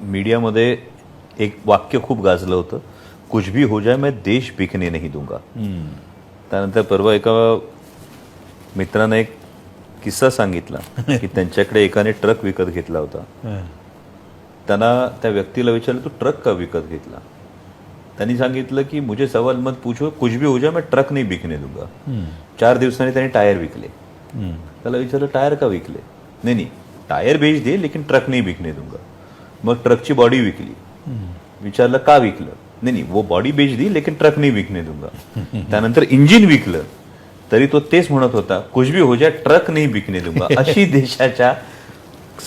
मीडियामध्ये एक वाक्य खूप गाजलं होतं कुछ भी हो जाए मैं देश बिकने नहीं दूंगा. त्यानंतर परवा एका मित्रानं एक किस्सा सांगितला की त्यांच्याकडे एकाने ट्रक विकत घेतला होता. त्यांना त्या व्यक्तीला विचारलं तू ट्रक का विकत घेतला? त्यांनी सांगितलं की मुझे सवाल मत पूछो कुछ भी हो जाए मैं ट्रक नहीं बिकने दूंगा. चार दिवसांनी त्यांनी टायर विकले. त्याला विचारलं टायर का विकले? नाही नाही टायर बेच दे लेकिन ट्रक नहीं बिकने दूंगा. मग ट्रकची बॉडी विकली. विचारलं का विकलं? नाही नाही वो बॉडी बेच दी लेकिन ट्रक नहीं बिकने दूंगा. त्यानंतर इंजिन विकलं. तरी तो तेच म्हणत होता कुछ भी हो जाए ट्रक नाही बिकने दूंगा. अशी देशाच्या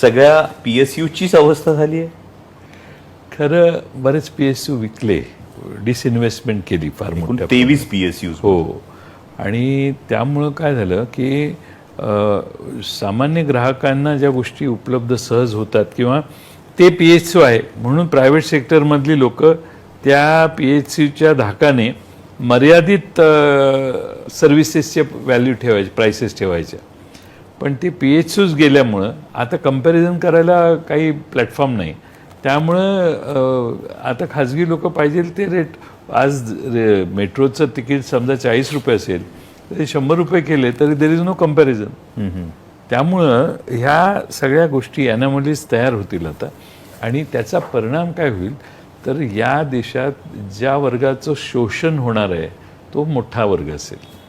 सगळ्या पीएसयू चीच अवस्था झाली आहे. खरं बरेच पी एस यू विकले. डिसइन्व्हेस्टमेंट केली फार मोठ्या तेवीस पीएसयू हो. आणि त्यामुळं काय झालं की सामान्य ग्राहकांना ज्या गोष्टी उपलब्ध सहज होतात किंवा ते पी एच सी आहे. म्हणून प्रायव्हेट सेक्टरमधली लोक त्या पी एच सीच्या धाकाने मर्यादित सर्व्हिसेसचे व्हॅल्यू ठेवायचे प्राइसेस ठेवायच्या पण ते पी एच यूज गेल्यामुळं आता कंपॅरिझन करायला काही प्लॅटफॉर्म नाही. त्यामुळं आता खाजगी लोक पाहिजे ते रेट आज रे- मेट्रोचं तिकीट समजा चाळीस रुपये असेल तर शंभर रुपये केले तरी देर इज नो कंपॅरिझन त्यामुळं ह्या सगळ्या गोष्टी यानामध्येच तयार होतील आता. आणि त्याचा परिणाम काय होईल? तर या देशात ज्या वर्गाचं शोषण होणार आहे तो मोठा वर्ग असेल.